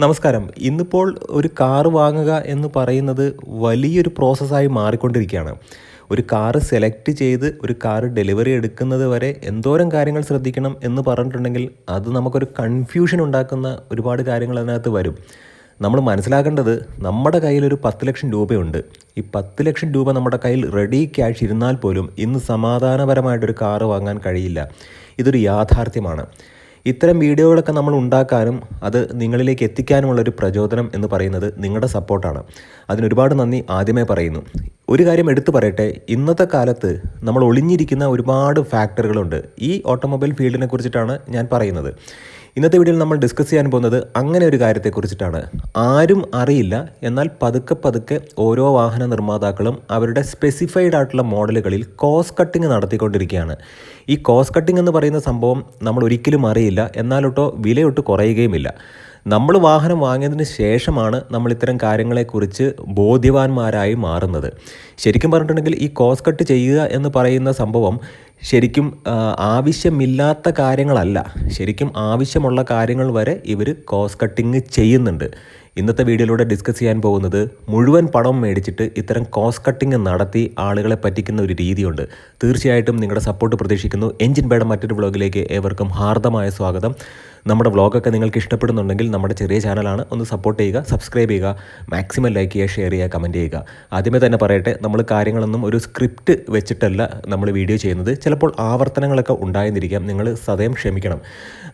നമസ്കാരം. ഇന്നിപ്പോൾ ഒരു കാർ വാങ്ങുക എന്ന് പറയുന്നത് വലിയൊരു പ്രോസസ്സായി മാറിക്കൊണ്ടിരിക്കുകയാണ്. ഒരു കാറ് സെലക്ട് ചെയ്ത് ഒരു കാറ് ഡെലിവറി എടുക്കുന്നത് വരെ എന്തോരം കാര്യങ്ങൾ ശ്രദ്ധിക്കണം എന്ന് പറഞ്ഞിട്ടുണ്ടെങ്കിൽ അത് നമുക്കൊരു കൺഫ്യൂഷൻ ഉണ്ടാക്കുന്ന ഒരുപാട് കാര്യങ്ങൾ അതിനകത്ത് വരും. നമ്മൾ മനസ്സിലാക്കേണ്ടത് നമ്മുടെ കയ്യിൽ ഒരു പത്ത് ലക്ഷം രൂപയുണ്ട്. ഈ പത്ത് ലക്ഷം രൂപ നമ്മുടെ കയ്യിൽ റെഡി ക്യാഷ് ഇരുന്നാൽ പോലും ഇന്ന് സമാധാനപരമായിട്ടൊരു കാറ് വാങ്ങാൻ കഴിയില്ല. ഇതൊരു യാഥാർത്ഥ്യമാണ്. ഇത്തരം വീഡിയോകളൊക്കെ നമ്മൾ ഉണ്ടാക്കാനും അത് നിങ്ങളിലേക്ക് എത്തിക്കാനുമുള്ള ഒരു പ്രചോദനം എന്ന് പറയുന്നത് നിങ്ങളുടെ സപ്പോർട്ടാണ്. അതിനൊരുപാട് നന്ദി ആദ്യമേ പറയുന്നു. ഒരു കാര്യം എടുത്തു പറയട്ടെ ഇന്നത്തെ കാലത്ത് നമ്മൾ ഒളിഞ്ഞിരിക്കുന്ന ഒരുപാട് ഫാക്ടറുകളുണ്ട്. ഈ ഓട്ടോമൊബൈൽ ഫീൽഡിനെ കുറിച്ചിട്ടാണ് ഞാൻ പറയുന്നത്. ഇന്നത്തെ വീഡിയോയിൽ നമ്മൾ ഡിസ്കസ് ചെയ്യാൻ പോകുന്നത് അങ്ങനെ ഒരു കാര്യത്തെക്കുറിച്ചിട്ടാണ് ആരും അറിയില്ല. എന്നാൽ പതുക്കെ പതുക്കെ ഓരോ വാഹന നിർമ്മാതാക്കളും അവരുടെ സ്പെസിഫൈഡ് ആയിട്ടുള്ള മോഡലുകളിൽ കോസ്റ്റ് കട്ടിങ് നടത്തിക്കൊണ്ടിരിക്കുകയാണ്. ഈ കോസ്റ്റ് കട്ടിങ് എന്ന് പറയുന്ന സംഭവം നമ്മൾ ഒരിക്കലും അറിയില്ല. എന്നാലൊട്ടോ വിലയൊട്ട് കുറയുകയുമില്ല. നമ്മൾ വാഹനം വാങ്ങിയതിന് ശേഷമാണ് നമ്മൾ ഇത്തരം കാര്യങ്ങളെക്കുറിച്ച് ബോധ്യവാന്മാരായി മാറുന്നത്. ശരിക്കും പറഞ്ഞിട്ടുണ്ടെങ്കിൽ ഈ കോസ്റ്റ് കട്ട് ചെയ്യുക എന്ന് പറയുന്ന സംഭവം ശരിക്കും ആവശ്യമില്ലാത്ത കാര്യങ്ങളല്ല. ശരിക്കും ആവശ്യമുള്ള കാര്യങ്ങൾ വരെ ഇവർ കോസ് കട്ടിങ് ചെയ്യുന്നുണ്ട്. ഇന്നത്തെ വീഡിയോയിലൂടെ ഡിസ്കസ് ചെയ്യാൻ പോകുന്നത് മുഴുവൻ പണം മേടിച്ചിട്ട് ഇത്തരം കോസ് കട്ടിങ് നടത്തി ആളുകളെ പറ്റിക്കുന്ന ഒരു രീതിയുണ്ട്. തീർച്ചയായിട്ടും നിങ്ങളുടെ സപ്പോർട്ട് പ്രതീക്ഷിക്കുന്നു. എൻജിൻ ബേഡ മറ്റൊരു വ്ളോഗിലേക്ക് ഏവർക്കും ഹാർദമായ സ്വാഗതം. നമ്മുടെ വ്ളോഗൊക്കെ നിങ്ങൾക്ക് ഇഷ്ടപ്പെടുന്നുണ്ടെങ്കിൽ നമ്മുടെ ചെറിയ ചാനലാണ് ഒന്ന് സപ്പോർട്ട് ചെയ്യുക സബ്സ്ക്രൈബ് ചെയ്യുക മാക്സിമം ലൈക്ക് ചെയ്യുക ഷെയർ ചെയ്യുക കമന്റ് ചെയ്യുക. ആദ്യമേ തന്നെ പറയട്ടെ നമ്മൾ കാര്യങ്ങളൊന്നും ഒരു സ്ക്രിപ്റ്റ് വെച്ചിട്ടല്ല നമ്മൾ വീഡിയോ ചെയ്യുന്നത്. ചിലപ്പോൾ ആവർത്തനങ്ങളൊക്കെ ഉണ്ടായിരുന്നിരിക്കാം നിങ്ങൾ സദയം ക്ഷമിക്കണം.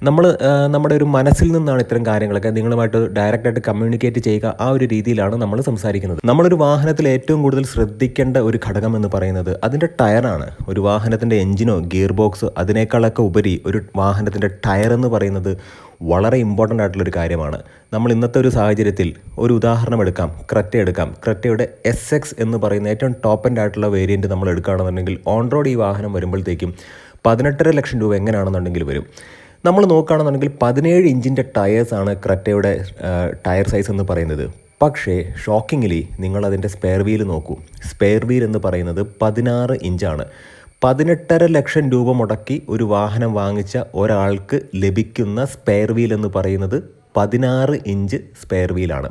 നമ്മൾ നമ്മുടെ ഒരു മനസ്സിൽ നിന്നാണ് ഇത്തരം കാര്യങ്ങളൊക്കെ നിങ്ങളുമായിട്ട് ഡയറക്റ്റായിട്ട് കമ്മ്യൂണിക്കേറ്റ് ചെയ്യുക. ആ ഒരു രീതിയിലാണ് നമ്മൾ സംസാരിക്കുന്നത്. നമ്മളൊരു വാഹനത്തിൽ ഏറ്റവും കൂടുതൽ ശ്രദ്ധിക്കേണ്ട ഒരു ഘടകം എന്ന് പറയുന്നത് അതിന്റെ ടയറാണ്. ഒരു വാഹനത്തിന്റെ എഞ്ചിനോ ഗിയർ ബോക്സ് അതിനേക്കാളൊക്കെ ഉപരി ഒരു വാഹനത്തിന്റെ ടയർ എന്ന് പറയുന്നത് വളരെ ഇമ്പോർട്ടന്റ് ആയിട്ടുള്ളൊരു കാര്യമാണ്. നമ്മൾ ഇന്നത്തെ ഒരു സാഹചര്യത്തിൽ ഒരു ഉദാഹരണം എടുക്കാം. ക്രെറ്റ എടുക്കാം. ക്രെറ്റയുടെ എസ് എക്സ് എന്ന് പറയുന്ന ഏറ്റവും ടോപ്പ് എൻഡ് ആയിട്ടുള്ള വേരിയന്റ് നമ്മൾ എടുക്കുകയാണെന്നുണ്ടെങ്കിൽ ഓൺ റോഡ് ഈ വാഹനം വരുമ്പോഴത്തേക്കും പതിനെട്ടര ലക്ഷം രൂപ എങ്ങനെയാണെന്നുണ്ടെങ്കിൽ വരും. നമ്മൾ നോക്കുകയാണെന്നുണ്ടെങ്കിൽ പതിനേഴ് ഇഞ്ചിന്റെ ടയേഴ്സാണ് ക്രെറ്റയുടെ ടയർ സൈസ് എന്ന് പറയുന്നത്. പക്ഷേ ഷോക്കിങ്ങിലി നിങ്ങളതിന്റെ സ്പെയർ വീൽ നോക്കൂ. സ്പെയർ വീൽ എന്ന് പറയുന്നത് പതിനാറ് ഇഞ്ചാണ്. പതിനെട്ടര ലക്ഷം രൂപ മുടക്കി ഒരു വാഹനം വാങ്ങിച്ച ഒരാൾക്ക് ലഭിക്കുന്ന സ്പെയർ വീൽ എന്ന് പറയുന്നത് പതിനാറ് ഇഞ്ച് സ്പെയർ വീലാണ്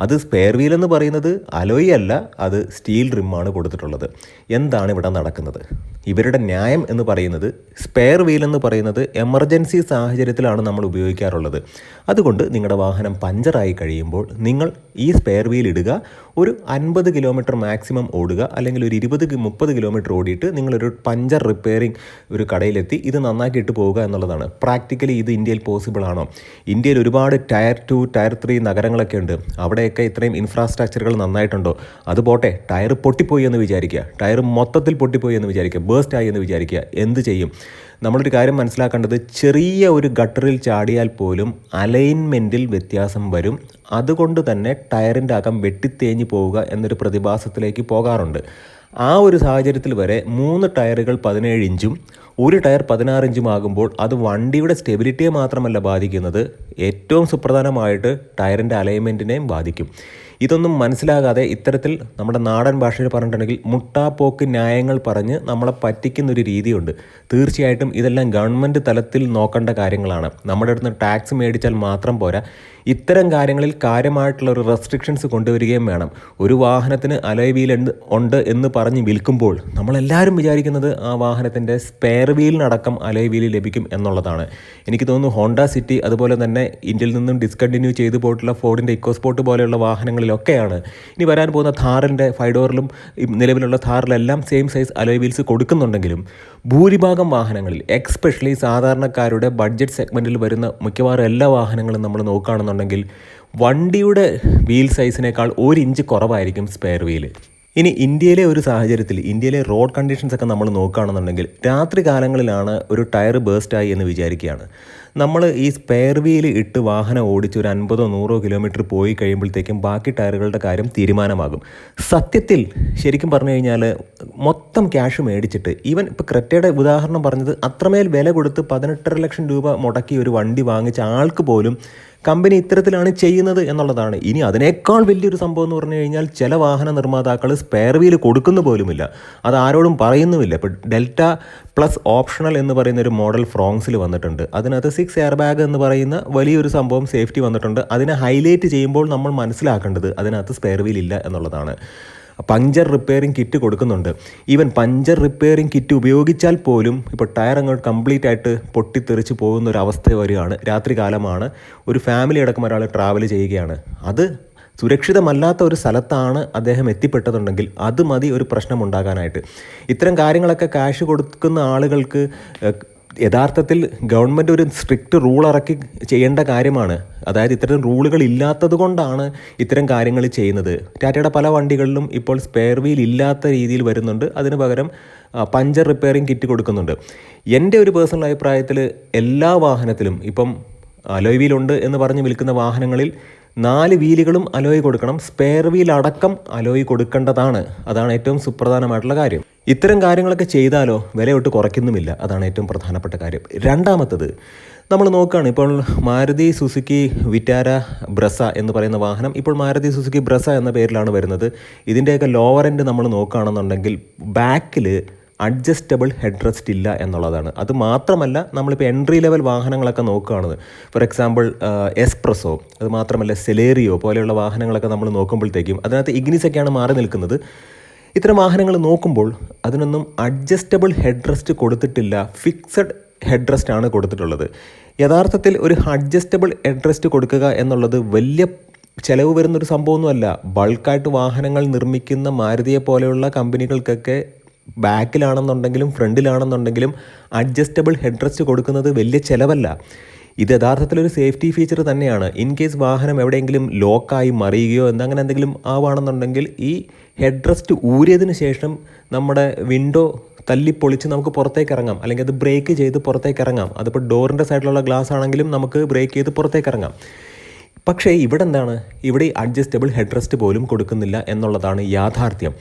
അത് സ്പെയർ വീൽ എന്ന് പറയുന്നത് അലോയ് അല്ല അത് സ്റ്റീൽ റിമ്മാണ് കൊടുത്തിട്ടുള്ളത്. എന്താണ് ഇവിടെ നടക്കുന്നത്? ഇവരുടെ ന്യായം എന്ന് പറയുന്നത് സ്പെയർ വീൽ എന്ന് പറയുന്നത് എമർജൻസി സാഹചര്യത്തിലാണ് നമ്മൾ ഉപയോഗിക്കാറുള്ളത്. അതുകൊണ്ട് നിങ്ങളുടെ വാഹനം പഞ്ചറായി കഴിയുമ്പോൾ നിങ്ങൾ ഈ സ്പെയർ വീൽ ഇടുക ഒരു അൻപത് കിലോമീറ്റർ മാക്സിമം ഓടുക അല്ലെങ്കിൽ ഒരു ഇരുപത് മുപ്പത് കിലോമീറ്റർ ഓടിയിട്ട് നിങ്ങളൊരു പഞ്ചർ റിപ്പയറിംഗ് ഒരു കടയിലെത്തി ഇത് നന്നാക്കിയിട്ട് പോവുക എന്നുള്ളതാണ്. പ്രാക്ടിക്കലി ഇത് ഇന്ത്യയിൽ പോസിബിൾ ആണോ? ഇന്ത്യയിൽ ഒരുപാട് ടയർ ടു ടയർ ത്രീ നഗരങ്ങളൊക്കെ ഉണ്ട്. അവിടെയൊക്കെ ഇത്രയും ഇൻഫ്രാസ്ട്രക്ചറുകൾ നന്നായിട്ടുണ്ടോ? അത് പോട്ടെ ടയർ പൊട്ടിപ്പോയി എന്ന് വിചാരിക്കുക. ടയർ മൊത്തത്തിൽ പൊട്ടിപ്പോയി എന്ന് വിചാരിക്കുക. ബേസ്റ്റ് ആയി എന്ന് വിചാരിക്കുക. എന്ത് ചെയ്യും? നമ്മളൊരു കാര്യം മനസ്സിലാക്കേണ്ടത് ചെറിയ ഒരു ഗട്ടറിൽ ചാടിയാൽ പോലും അലൈൻമെന്റിൽ വ്യത്യാസം വരും. അതുകൊണ്ട് തന്നെ ടയറിന്റെ അകം വെട്ടിത്തേഞ്ഞ് പോവുക എന്നൊരു പ്രതിഭാസത്തിലേക്ക് പോകാറുണ്ട്. ആ ഒരു സാഹചര്യത്തിൽ വരെ മൂന്ന് ടയറുകൾ പതിനേഴ് ഇഞ്ചും ഒരു ടയർ പതിനാറ് ഇഞ്ചും ആകുമ്പോൾ അത് വണ്ടിയുടെ സ്റ്റെബിലിറ്റിയെ മാത്രമല്ല ബാധിക്കുന്നത് ഏറ്റവും സുപ്രധാനമായിട്ട് ടയറിന്റെ അലൈൻമെന്റിനെയും ബാധിക്കും. ഇതൊന്നും മനസ്സിലാകാതെ ഇത്തരത്തിൽ നമ്മുടെ നാടൻ ഭാഷയിൽ പറഞ്ഞിട്ടുണ്ടെങ്കിൽ മുട്ടാപ്പോക്ക് ന്യായങ്ങൾ പറഞ്ഞ് നമ്മളെ പറ്റിക്കുന്നൊരു രീതിയുണ്ട്. തീർച്ചയായിട്ടും ഇതെല്ലാം ഗവൺമെന്റ് തലത്തിൽ നോക്കേണ്ട കാര്യങ്ങളാണ്. നമ്മുടെ അടുത്ത് ടാക്സ് മേടിച്ചാൽ മാത്രം പോരാ. ഇത്തരം കാര്യങ്ങളിൽ കാര്യമായിട്ടുള്ള ഒരു റെസ്ട്രിക്ഷൻസ് കൊണ്ടുവരികയും വേണം. ഒരു വാഹനത്തിന് അലോയ് വീൽ ഉണ്ട് എന്ന് പറഞ്ഞ് വിൽക്കുമ്പോൾ നമ്മളെല്ലാവരും വിചാരിക്കുന്നത് ആ വാഹനത്തിന്റെ സ്പെയർ വീലിനടക്കം അലോയ് വീൽ ലഭിക്കും എന്നുള്ളതാണ്. എനിക്ക് തോന്നുന്നു ഹോണ്ട സിറ്റി അതുപോലെ തന്നെ ഇന്ത്യയിൽ നിന്നും ഡിസ്കണ്ടിന്യൂ ചെയ്തു പോയിട്ടുള്ള ഫോർഡിന്റെ ഇക്കോസ്പോർട്ട് പോലെയുള്ള വാഹനങ്ങളിലൊക്കെയാണ്. ഇനി വരാൻ പോകുന്ന ഥാറിന്റെ ഫൈഡോറിലും നിലവിലുള്ള ഥാറിലെല്ലാം സെയിം സൈസ് അലോയ് വീൽസ് കൊടുക്കുന്നുണ്ടെങ്കിലും ഭൂരിഭാഗം വാഹനങ്ങളിൽ എക്സ്പെഷ്യലി സാധാരണക്കാരുടെ ബഡ്ജറ്റ് സെഗ്മെന്റിൽ വരുന്ന മിക്കവാറും എല്ലാ വാഹനങ്ങളും നമ്മൾ നോക്കുകയാണെന്നുണ്ടെങ്കിൽ വണ്ടിയുടെ വീൽ സൈസിനേക്കാൾ ഒരു ഇഞ്ച് കുറവായിരിക്കും സ്പെയർ വീൽ ഇനി ഇന്ത്യയിലെ ഒരു സാഹചര്യത്തിൽ ഇന്ത്യയിലെ റോഡ് കണ്ടീഷൻസ് ഒക്കെ നമ്മൾ നോക്കുകയാണെന്നുണ്ടെങ്കിൽ രാത്രി കാലങ്ങളിലാണ് ഒരു ടയർ ബേസ്റ്റായി എന്ന് വിചാരിക്കുകയാണ്. നമ്മൾ ഈ സ്പെയർ വീൽ ഇട്ട് വാഹനം ഓടിച്ച് ഒരു അൻപതോ നൂറോ കിലോമീറ്റർ പോയി കഴിയുമ്പോഴത്തേക്കും ബാക്കി ടയറുകളുടെ കാര്യം തീരുമാനമാകും. സത്യത്തിൽ ശരിക്കും പറഞ്ഞു കഴിഞ്ഞാൽ മൊത്തം ക്യാഷ് മേടിച്ചിട്ട് ഈവൻ ഇപ്പോൾ ക്രെറ്റയുടെ ഉദാഹരണം പറഞ്ഞത് അത്രമേൽ വില കൊടുത്ത് പതിനെട്ടര ലക്ഷം രൂപ മുടക്കി ഒരു വണ്ടി വാങ്ങിച്ച ആൾക്ക് പോലും കമ്പനി ഇത്തരത്തിലാണ് ചെയ്യുന്നത് എന്നുള്ളതാണ്. ഇനി അതിനേക്കാൾ വലിയൊരു സംഭവം എന്ന് പറഞ്ഞു കഴിഞ്ഞാൽ ചില വാഹന നിർമ്മാതാക്കൾ സ്പെയർ വീൽ കൊടുക്കുന്ന പോലുമില്ല. അത് ആരോടും പറയുന്നുമില്ല. ഇപ്പോൾ ഡെൽറ്റ പ്ലസ് ഓപ്ഷണൽ എന്ന് പറയുന്ന ഒരു മോഡൽ ഫ്രോങ്സിൽ വന്നിട്ടുണ്ട്. അതിനകത്ത് സിക്സ് എയർ ബാഗ് എന്ന് പറയുന്ന വലിയൊരു സംഭവം സേഫ്റ്റി വന്നിട്ടുണ്ട്. അതിനെ ഹൈലൈറ്റ് ചെയ്യുമ്പോൾ നമ്മൾ മനസ്സിലാക്കേണ്ടത് അതിനകത്ത് സ്പെയർ വീൽ ഇല്ല എന്നുള്ളതാണ്. പഞ്ചർ റിപ്പയറിംഗ് കിറ്റ് കൊടുക്കുന്നുണ്ട്. ഈവൻ പഞ്ചർ റിപ്പയറിംഗ് കിറ്റ് ഉപയോഗിച്ചാൽ പോലും ഇപ്പോൾ ടയർ അങ്ങോട്ട് കംപ്ലീറ്റ് ആയിട്ട് പൊട്ടിത്തെറിച്ച് പോകുന്ന ഒരു അവസ്ഥ വരികയാണ്. രാത്രി കാലമാണ്. ഒരു ഫാമിലി അടക്കം ഒരാൾ ട്രാവൽ ചെയ്യുകയാണ്. അത് സുരക്ഷിതമല്ലാത്ത ഒരു സ്ഥലത്താണ് അദ്ദേഹം എത്തിപ്പെട്ടതുണ്ടെങ്കിൽ അത് മതി ഒരു പ്രശ്നമുണ്ടാകാനായിട്ട് ഇത്തരം കാര്യങ്ങളൊക്കെ ക്യാഷ് കൊടുക്കുന്ന ആളുകൾക്ക് യഥാർത്ഥത്തിൽ ഗവൺമെന്റ് ഒരു സ്ട്രിക്റ്റ് റൂൾ ഇറക്കി ചെയ്യേണ്ട കാര്യമാണ്. അതായത് ഇത്തരം റൂളുകൾ ഇല്ലാത്തത് കൊണ്ടാണ് ഇത്തരം കാര്യങ്ങൾ ചെയ്യുന്നത്. ടാറ്റയുടെ പല വണ്ടികളിലും ഇപ്പോൾ സ്പെയർ വീൽ ഇല്ലാത്ത രീതിയിൽ വരുന്നുണ്ട്. അതിന് പകരം പഞ്ചർ റിപ്പയറിംഗ് കിറ്റ് കൊടുക്കുന്നുണ്ട്. എന്റെ ഒരു പേഴ്സണൽ അഭിപ്രായത്തിൽ എല്ലാ വാഹനത്തിലും ഇപ്പം അലോയ് വീലുണ്ട് എന്ന് പറഞ്ഞ് വിൽക്കുന്ന വാഹനങ്ങളിൽ നാല് വീലുകളും അലോയ് കൊടുക്കണം. സ്പെയർ വീൽ അടക്കം അലോയ് കൊടുക്കേണ്ടതാണ്. അതാണ് ഏറ്റവും സുപ്രധാനമായിട്ടുള്ള കാര്യം. ഇത്തരം കാര്യങ്ങളൊക്കെ ചെയ്താലോ വിലയൊട്ട് കുറയ്ക്കുന്നുമില്ല. അതാണ് ഏറ്റവും പ്രധാനപ്പെട്ട കാര്യം. രണ്ടാമത്തത് നമ്മൾ നോക്കുകയാണ് ഇപ്പോൾ മാരുതി സുസുക്കി വിറ്റാര ബ്രസ എന്ന് പറയുന്ന വാഹനം ഇപ്പോൾ മാരുതി സുസുക്കി ബ്രസ എന്ന പേരിലാണ് വരുന്നത്. ഇതിന്റെയൊക്കെ ലോവർ എൻഡ് നമ്മൾ നോക്കുകയാണെന്നുണ്ടെങ്കിൽ ബാക്കിൽ അഡ്ജസ്റ്റബിൾ ഹെഡ് റെസ്റ്റ് ഇല്ല എന്നുള്ളതാണ്. അത് മാത്രമല്ല നമ്മളിപ്പോൾ എൻട്രി ലെവൽ വാഹനങ്ങളൊക്കെ നോക്കുകയാണത് ഫോർ എക്സാമ്പിൾ എസ്പ്രസോ അത് മാത്രമല്ല സെലേറിയോ പോലെയുള്ള വാഹനങ്ങളൊക്കെ നമ്മൾ നോക്കുമ്പോഴത്തേക്കും അതിനകത്ത് ഇഗ്നിസൊക്കെയാണ് മാറി നിൽക്കുന്നത്. ഇത്തരം വാഹനങ്ങൾ നോക്കുമ്പോൾ അതിനൊന്നും അഡ്ജസ്റ്റബിൾ ഹെഡ് റെസ്റ്റ് കൊടുത്തിട്ടില്ല ഫിക്സഡ് ഹെഡ് റെസ്റ്റ് ആണ് കൊടുത്തിട്ടുള്ളത്. യഥാർത്ഥത്തിൽ ഒരു അഡ്ജസ്റ്റബിൾ ഹെഡ് റെസ്റ്റ് കൊടുക്കുക എന്നുള്ളത് വലിയ ചിലവ് വരുന്നൊരു സംഭവമൊന്നുമല്ല. ബൾക്കായിട്ട് വാഹനങ്ങൾ നിർമ്മിക്കുന്ന മാരുതിയെ പോലെയുള്ള കമ്പനികൾക്കൊക്കെ ബാക്കിലാണെന്നുണ്ടെങ്കിലും ഫ്രണ്ടിലാണെന്നുണ്ടെങ്കിലും അഡ്ജസ്റ്റബിൾ ഹെഡ് റെസ്റ്റ് കൊടുക്കുന്നത് വലിയ ചിലവല്ല. ഇത് യഥാർത്ഥത്തിൽ ഒരു സേഫ്റ്റി ഫീച്ചർ തന്നെയാണ്. ഇൻ കേസ് വാഹനം എവിടെയെങ്കിലും ലോക്കായി മറിയുകയോ എന്താ അങ്ങനെ എന്തെങ്കിലും ആവുകയാണെന്നുണ്ടെങ്കിൽ ഈ ഹെഡ് റെസ്റ്റ് ഊരിയതിന് ശേഷം നമ്മുടെ വിൻഡോ തല്ലിപ്പൊളിച്ച് നമുക്ക് പുറത്തേക്ക് ഇറങ്ങാം. അല്ലെങ്കിൽ അത് ബ്രേക്ക് ചെയ്ത് പുറത്തേക്ക് ഇറങ്ങാം. അതിപ്പോൾ ഡോറിന്റെ സൈഡിലുള്ള ഗ്ലാസ് ആണെങ്കിലും നമുക്ക് ബ്രേക്ക് ചെയ്ത് പുറത്തേക്ക് ഇറങ്ങാം. പക്ഷേ ഇവിടെ എന്താണ്? ഇവിടെ അഡ്ജസ്റ്റബിൾ ഹെഡ് റെസ്റ്റ് പോലും കൊടുക്കുന്നില്ല എന്നുള്ളതാണ് യാഥാർത്ഥ്യം.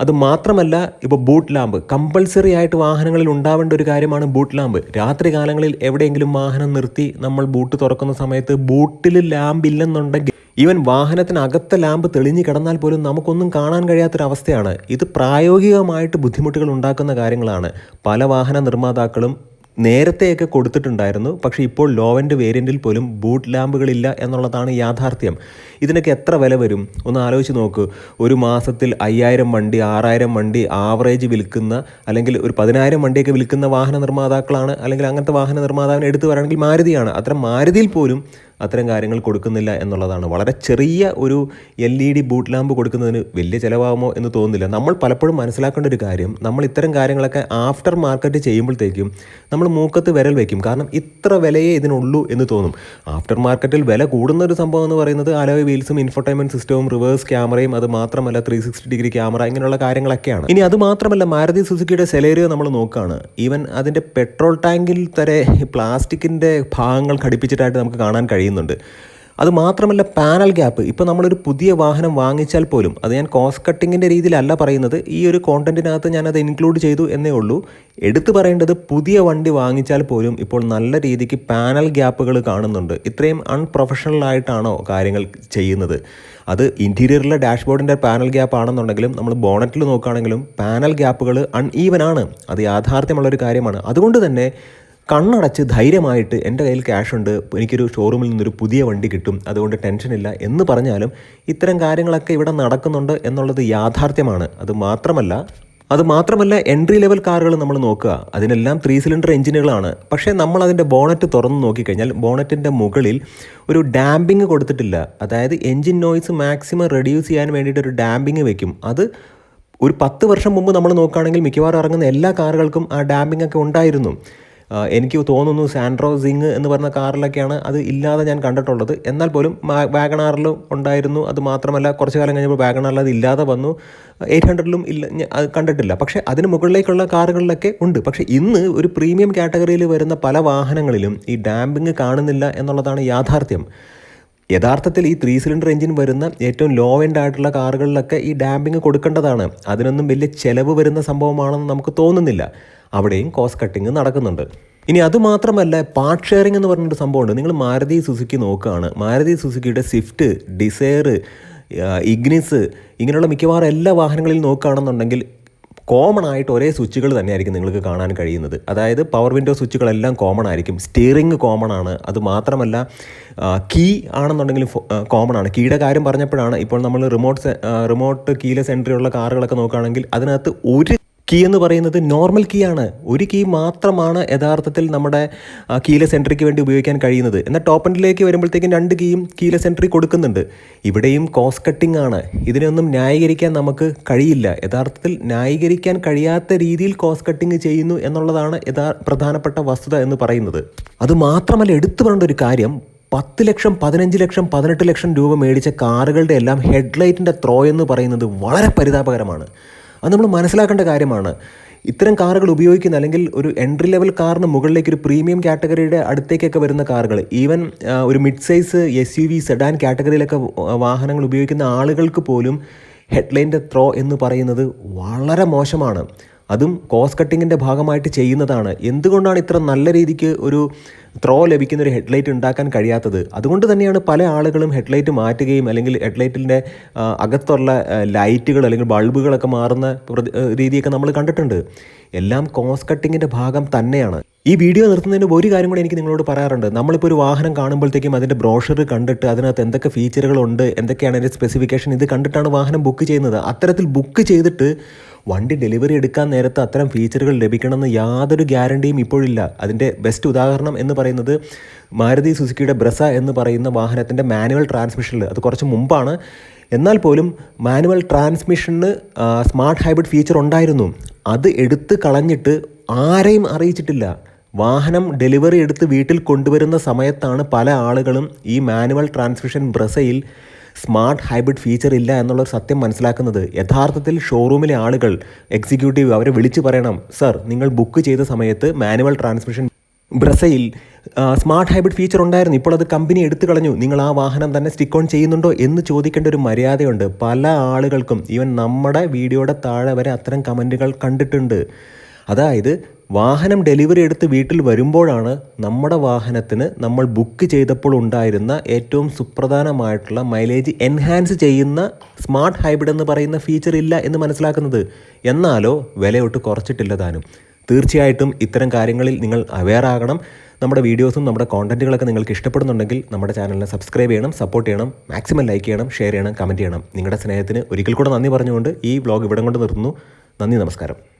അത് മാത്രമല്ല ഇപ്പോൾ ബൂട്ട് ലാമ്പ്. കമ്പൾസറി ആയിട്ട് വാഹനങ്ങളിൽ ഉണ്ടാവേണ്ട ഒരു കാര്യമാണ് ബൂട്ട് ലാമ്പ്. രാത്രി കാലങ്ങളിൽ എവിടെയെങ്കിലും വാഹനം നിർത്തി നമ്മൾ ബൂട്ട് തുറക്കുന്ന സമയത്ത് ബൂട്ടിൽ ലാമ്പ് ഇല്ലെന്നുണ്ടെങ്കിൽ ഈവൻ വാഹനത്തിനകത്തെ ലാമ്പ് തെളിഞ്ഞു കിടന്നാൽ പോലും നമുക്കൊന്നും കാണാൻ കഴിയാത്തൊരവസ്ഥയാണ്. ഇത് പ്രായോഗികമായിട്ട് ബുദ്ധിമുട്ടുകൾ ഉണ്ടാക്കുന്ന കാര്യങ്ങളാണ്. പല വാഹന നിർമ്മാതാക്കളും നേരത്തെയൊക്കെ കൊടുത്തിട്ടുണ്ടായിരുന്നു. പക്ഷേ ഇപ്പോൾ ലോവന്റ് വേരിയന്റിൽ പോലും ബൂട്ട് ലാമ്പുകളില്ല എന്നുള്ളതാണ് യാഥാർത്ഥ്യം. ഇതിനൊക്കെ എത്ര വില വരും? ഒന്ന് ആലോചിച്ച് നോക്ക്. ഒരു മാസത്തിൽ അയ്യായിരം വണ്ടി ആറായിരം വണ്ടി ആവറേജ് വിൽക്കുന്ന അല്ലെങ്കിൽ ഒരു പതിനായിരം വണ്ടിയൊക്കെ വിൽക്കുന്ന വാഹന നിർമ്മാതാക്കളാണ് അല്ലെങ്കിൽ അങ്ങനത്തെ വാഹന നിർമ്മാതാവിനെ എടുത്തു പറയുകയാണെങ്കിൽ മാരുതിയാണ്. അത്തരം മാരുതിയിൽ പോലും അത്തരം കാര്യങ്ങൾ കൊടുക്കുന്നില്ല എന്നുള്ളതാണ്. വളരെ ചെറിയ ഒരു L E D boot lamp കൊടുക്കുന്നതിന് വലിയ ചിലവാകുമോ എന്ന് തോന്നുന്നില്ല. നമ്മൾ പലപ്പോഴും മനസ്സിലാക്കേണ്ട ഒരു കാര്യം നമ്മൾ ഇത്തരം കാര്യങ്ങളൊക്കെ ആഫ്റ്റർ മാർക്കറ്റ് ചെയ്യുമ്പോഴത്തേക്കും നമ്മൾ മൂക്കത്ത് വിരൽ വയ്ക്കും. കാരണം ഇത്ര വിലയേ ഇതിനുള്ളൂ എന്ന് തോന്നും. ആഫ്റ്റർ മാർക്കറ്റിൽ വില കൂടുന്ന ഒരു സംഭവം എന്ന് പറയുന്നത് അലോയ് വീൽസും ഇൻഫർടൈൻമെന്റ് സിസ്റ്റവും റിവേഴ്സ് ക്യാമറയും അത് മാത്രമല്ല ത്രീ സിക്സ്റ്റി ഡിഗ്രി ക്യാമറ ഇങ്ങനെയുള്ള കാര്യങ്ങളൊക്കെയാണ്. ഇനി അത് മാത്രമല്ല മാരുതി സുസുക്കിയുടെ സെലേറിയോ നമ്മൾ നോക്കുകയാണ്. ഈവൻ അതിന്റെ പെട്രോൾ ടാങ്കിൽ വരെ പ്ലാസ്റ്റിക്കിന്റെ ഭാഗങ്ങൾ ഘടിപ്പിച്ചിട്ടായിട്ട് നമുക്ക് കാണാൻ കഴിയുന്നുണ്ട് അത് മാത്രമല്ല പാനൽ ഗ്യാപ്പ്. ഇപ്പോൾ നമ്മളൊരു പുതിയ വാഹനം വാങ്ങിച്ചാൽ പോലും അത് ഞാൻ കോസ്റ്റ് കട്ടിങ്ങിന്റെ രീതിയിലല്ല പറയുന്നത് ഈ ഒരു കോണ്ടന്റിനകത്ത് ഞാനത് ഇൻക്ലൂഡ് ചെയ്തു എന്നേ ഉള്ളൂ. എടുത്തു പറയേണ്ടത് പുതിയ വണ്ടി വാങ്ങിച്ചാൽ പോലും ഇപ്പോൾ നല്ല രീതിക്ക് പാനൽ ഗ്യാപ്പുകൾ കാണുന്നുണ്ട്. ഇത്രയും അൺപ്രൊഫഷണൽ ആയിട്ടാണോ കാര്യങ്ങൾ ചെയ്യുന്നത്? അത് ഇന്റീരിയറിലെ ഡാഷ്ബോർഡിന്റെ പാനൽ ഗ്യാപ്പ് ആണെന്നുണ്ടെങ്കിലും നമ്മൾ ബോണറ്റിൽ നോക്കുകയാണെങ്കിലും പാനൽ ഗ്യാപ്പുകൾ അൺ ഈവൻ ആണ്. അത് യാഥാർത്ഥ്യമുള്ളൊരു കാര്യമാണ്. അതുകൊണ്ട് തന്നെ കണ്ണടച്ച് ധൈര്യമായിട്ട് എന്റെ കയ്യിൽ ക്യാഷ് ഉണ്ട് എനിക്കൊരു ഷോറൂമിൽ നിന്നൊരു പുതിയ വണ്ടി കിട്ടും അതുകൊണ്ട് ടെൻഷനില്ല എന്ന് പറഞ്ഞാലും ഇത്തരം കാര്യങ്ങളൊക്കെ ഇവിടെ നടക്കുന്നുണ്ട് എന്നുള്ളത് യാഥാർത്ഥ്യമാണ്. അത് മാത്രമല്ല അത് മാത്രമല്ല എൻട്രി ലെവൽ കാറുകൾ നമ്മൾ നോക്കുക. അതിനെല്ലാം ത്രീ സിലിണ്ടർ എഞ്ചിനുകളാണ്. പക്ഷേ നമ്മൾ അതിന്റെ ബോണറ്റ് തുറന്ന് നോക്കിക്കഴിഞ്ഞാൽ ബോണറ്റിന്റെ മുകളിൽ ഒരു ഡാമ്പിങ് കൊടുത്തിട്ടില്ല. അതായത് എൻജിൻ നോയ്സ് മാക്സിമം റെഡ്യൂസ് ചെയ്യാൻ വേണ്ടിയിട്ട് ഒരു ഡാമ്പിങ് വെക്കും. അത് ഒരു പത്ത് വർഷം മുമ്പ് നമ്മൾ നോക്കുകയാണെങ്കിൽ മിക്കവാറും ഇറങ്ങുന്ന എല്ലാ കാറുകൾക്കും ആ ഡാമ്പിംഗ് ഒക്കെ ഉണ്ടായിരുന്നു. എനിക്ക് തോന്നുന്നു സാൻഡ്രോ സിങ് എന്ന് പറഞ്ഞ കാറിലൊക്കെയാണ് അത് ഇല്ലാതെ ഞാൻ കണ്ടിട്ടുള്ളത്. എന്നാൽ പോലും വാഗണാറിലും ഉണ്ടായിരുന്നു. അത് മാത്രമല്ല കുറച്ച് കാലം കഴിഞ്ഞപ്പോൾ വാഗണാറിൽ അത് ഇല്ലാതെ വന്നു. എയ്റ്റ് ഹൺഡ്രഡിലും ഇല്ല കണ്ടിട്ടില്ല. പക്ഷേ അതിന് മുകളിലേക്കുള്ള കാറുകളിലൊക്കെ ഉണ്ട്. പക്ഷേ ഇന്ന് ഒരു പ്രീമിയം കാറ്റഗറിയിൽ വരുന്ന പല വാഹനങ്ങളിലും ഈ ഡാമ്പിങ് കാണുന്നില്ല എന്നുള്ളതാണ് യാഥാർത്ഥ്യം. യഥാർത്ഥത്തിൽ ഈ ത്രീ സിലിണ്ടർ എഞ്ചിൻ വരുന്ന ഏറ്റവും ലോ എൻഡ് ആയിട്ടുള്ള കാറുകളിലൊക്കെ ഈ ഡാമ്പിങ് കൊടുക്കേണ്ടതാണ്. അതിനൊന്നും വലിയ ചിലവ് വരുന്ന സംഭവമാണെന്ന് നമുക്ക് തോന്നുന്നില്ല. അവിടെയും കോസ്റ്റ് കട്ടിങ് നടക്കുന്നുണ്ട്. ഇനി അതുമാത്രമല്ല പാർട്ട് ഷെയറിംഗ് എന്ന് പറഞ്ഞൊരു സംഭവമുണ്ട്. നിങ്ങൾ മാരുതി സുസുക്കി നോക്കുകയാണ്. മാരുതി സുസുക്കിയുടെ സ്വിഫ്റ്റ് ഡിസയർ ഇഗ്നിസ് ഇങ്ങനെയുള്ള മിക്കവാറും എല്ലാ വാഹനങ്ങളിൽ നോക്കുകയാണെന്നുണ്ടെങ്കിൽ കോമൺ ആയിട്ട് ഒരേ സ്വിച്ചുകൾ തന്നെയായിരിക്കും നിങ്ങൾക്ക് കാണാൻ കഴിയുന്നത്. അതായത് പവർ വിൻഡോ സ്വിച്ചുകളെല്ലാം കോമൺ ആയിരിക്കും. സ്റ്റിയറിംഗ് കോമൺ ആണ്. അത് മാത്രമല്ല കീ ആണെന്നുണ്ടെങ്കിലും കോമൺ ആണ്. കീയുടെ കാര്യം പറഞ്ഞപ്പോഴാണ് ഇപ്പോൾ നമ്മൾ റിമോട്ട് റിമോട്ട് കീലെസ് എൻട്രി ഉള്ള കാറുകളൊക്കെ നോക്കുകയാണെങ്കിൽ അതിനകത്ത് ഒരു കീ എന്ന് പറയുന്നത് നോർമൽ കീ ആണ്. ഒരു കീ മാത്രമാണ് യഥാർത്ഥത്തിൽ നമ്മുടെ കീല സെൻട്രിക്ക് വേണ്ടി ഉപയോഗിക്കാൻ കഴിയുന്നത്. എന്നാൽ ടോപ്പ് എൻഡിലേക്ക് വരുമ്പോഴത്തേക്കും രണ്ട് കീയും കീല സെൻട്രി കൊടുക്കുന്നുണ്ട്. ഇവിടെയും കോസ്റ്റ് കട്ടിംഗ് ആണ്. ഇതിനൊന്നും ന്യായീകരിക്കാൻ നമുക്ക് കഴിയില്ല. യഥാർത്ഥത്തിൽ ന്യായീകരിക്കാൻ കഴിയാത്ത രീതിയിൽ കോസ്റ്റ് കട്ടിംഗ് ചെയ്യുന്നു എന്നുള്ളതാണ് യഥാ പ്രധാനപ്പെട്ട വസ്തുത എന്ന് പറയുന്നത്. അത് മാത്രമല്ല എടുത്തു പറയേണ്ട ഒരു കാര്യം പത്ത് ലക്ഷം പതിനഞ്ച് ലക്ഷം പതിനെട്ട് ലക്ഷം രൂപ മേടിച്ച കാറുകളുടെ എല്ലാം ഹെഡ്ലൈറ്റിന്റെ ത്രോ എന്ന് പറയുന്നത് വളരെ പരിതാപകരമാണ്. അത് നമ്മൾ മനസ്സിലാക്കേണ്ട കാര്യമാണ്. ഇത്തരം കാറുകൾ ഉപയോഗിക്കുന്ന അല്ലെങ്കിൽ ഒരു എൻട്രി ലെവൽ കാറിന് മുകളിലേക്ക് ഒരു പ്രീമിയം കാറ്റഗറിയുടെ അടുത്തേക്കൊക്കെ വരുന്ന കാറുകൾ ഈവൻ ഒരു mid size S U V sedan കാറ്റഗറിയിലൊക്കെ വാഹനങ്ങൾ ഉപയോഗിക്കുന്ന ആളുകൾക്ക് പോലും ഹെഡ്ലൈന്റെ ത്രോ എന്ന് പറയുന്നത് വളരെ മോശമാണ്. അതും കോസ്റ്റ് കട്ടിങ്ങിന്റെ ഭാഗമായിട്ട് ചെയ്യുന്നതാണ്. എന്തുകൊണ്ടാണ് ഇത്ര നല്ല രീതിക്ക് ഒരു ത്രോ ലഭിക്കുന്ന ഒരു ഹെഡ്ലൈറ്റ് ഉണ്ടാക്കാൻ കഴിയാത്തത്? അതുകൊണ്ട് തന്നെയാണ് പല ആളുകളും ഹെഡ്ലൈറ്റ് മാറ്റുകയും അല്ലെങ്കിൽ ഹെഡ്ലൈറ്റിന്റെ അകത്തുള്ള ലൈറ്റുകൾ അല്ലെങ്കിൽ ബൾബുകളൊക്കെ മാറുന്ന രീതിയൊക്കെ നമ്മൾ കണ്ടിട്ടുണ്ട്. എല്ലാം കോസ്റ്റ് കട്ടിങ്ങിന്റെ ഭാഗം തന്നെയാണ്. ഈ വീഡിയോ നിർത്തുന്നതിന് ഒരു കാര്യം കൂടി എനിക്ക് നിങ്ങളോട് പറയാറുണ്ട്. നമ്മളിപ്പോൾ ഒരു വാഹനം കാണുമ്പോഴത്തേക്കും അതിന്റെ ബ്രോഷർ കണ്ടിട്ട് അതിനകത്ത് എന്തൊക്കെ ഫീച്ചറുകളുണ്ട് എന്തൊക്കെയാണ് അതിന്റെ സ്പെസിഫിക്കേഷൻ ഇത് കണ്ടിട്ടാണ് വാഹനം ബുക്ക് ചെയ്യുന്നത്. അത്തരത്തിൽ ബുക്ക് ചെയ്തിട്ട് വണ്ടി ഡെലിവറി എടുക്കാൻ നേരത്ത് അത്തരം ഫീച്ചറുകൾ ലഭിക്കണമെന്ന് യാതൊരു ഗ്യാരണ്ടിയും ഇപ്പോഴില്ല. അതിന്റെ ബെസ്റ്റ് ഉദാഹരണം എന്ന് പറയുന്നത് മാരുതി സുസുക്കിയുടെ ബ്രസ എന്ന് പറയുന്ന വാഹനത്തിന്റെ മാനുവൽ ട്രാൻസ്മിഷനിൽ അത് കുറച്ച് മുമ്പാണ്. എന്നാൽ പോലും മാനുവൽ ട്രാൻസ്മിഷന് സ്മാർട്ട് ഹൈബ്രിഡ് ഫീച്ചർ ഉണ്ടായിരുന്നു. അത് എടുത്ത് കളഞ്ഞിട്ട് ആരെയും അറിയിച്ചിട്ടില്ല. വാഹനം ഡെലിവറി എടുത്ത് വീട്ടിൽ കൊണ്ടുവരുന്ന സമയത്താണ് പല ആളുകളും ഈ മാനുവൽ ട്രാൻസ്മിഷൻ ബ്രസയിൽ സ്മാർട്ട് ഹൈബ്രിഡ് ഫീച്ചർ ഇല്ല എന്നുള്ളൊരു സത്യം മനസ്സിലാക്കുന്നത്. യഥാർത്ഥത്തിൽ ഷോറൂമിലെ ആളുകൾ എക്സിക്യൂട്ടീവ് അവരെ വിളിച്ചു പറയണം സർ നിങ്ങൾ ബുക്ക് ചെയ്ത സമയത്ത് മാനുവൽ ട്രാൻസ്മിഷൻ ബ്രസയിൽ സ്മാർട്ട് ഹൈബ്രിഡ് ഫീച്ചർ ഉണ്ടായിരുന്നു. ഇപ്പോൾ അത് കമ്പനി എടുത്തു കളഞ്ഞു. നിങ്ങൾ ആ വാഹനം തന്നെ സ്റ്റിക്ക് ഓൺ ചെയ്യുന്നുണ്ടോ എന്ന് ചോദിക്കേണ്ട ഒരു മര്യാദയുണ്ട്. പല ആളുകൾക്കും ഈവൻ നമ്മുടെ വീഡിയോയുടെ താഴെ വരെ അത്തരം കമന്റുകൾ കണ്ടിട്ടുണ്ട്. അതായത് വാഹനം ഡെലിവറി എടുത്ത് വീട്ടിൽ വരുമ്പോഴാണ് നമ്മുടെ വാഹനത്തിന് നമ്മൾ ബുക്ക് ചെയ്തപ്പോൾ ഉണ്ടായിരുന്ന ഏറ്റവും സുപ്രധാനമായിട്ടുള്ള മൈലേജ് എൻഹാൻസ് ചെയ്യുന്ന സ്മാർട്ട് ഹൈബ്രിഡ് എന്ന് പറയുന്ന ഫീച്ചർ ഇല്ല എന്ന് മനസ്സിലാക്കുന്നത്. എന്നാലോ വിലയൊട്ട് കുറച്ചിട്ടില്ല താനും. തീർച്ചയായിട്ടും ഇത്തരം കാര്യങ്ങളിൽ നിങ്ങൾ അവെയർ ആകണം. നമ്മുടെ വീഡിയോസും നമ്മുടെ കോണ്ടന്റുകളൊക്കെ നിങ്ങൾക്ക് ഇഷ്ടപ്പെടുന്നുണ്ടെങ്കിൽ നമ്മുടെ ചാനലിനെ സബ്സ്ക്രൈബ് ചെയ്യണം സപ്പോർട്ട് ചെയ്യണം മാക്സിമം ലൈക്ക് ചെയ്യണം ഷെയർ ചെയ്യണം കമന്റ് ചെയ്യണം. നിങ്ങളുടെ സ്നേഹത്തിന് ഒരിക്കൽ കൂടെ നന്ദി പറഞ്ഞുകൊണ്ട് ഈ വ്ലോഗ് ഇവിടം കൊണ്ട് നിർത്തുന്നു. നന്ദി നമസ്കാരം.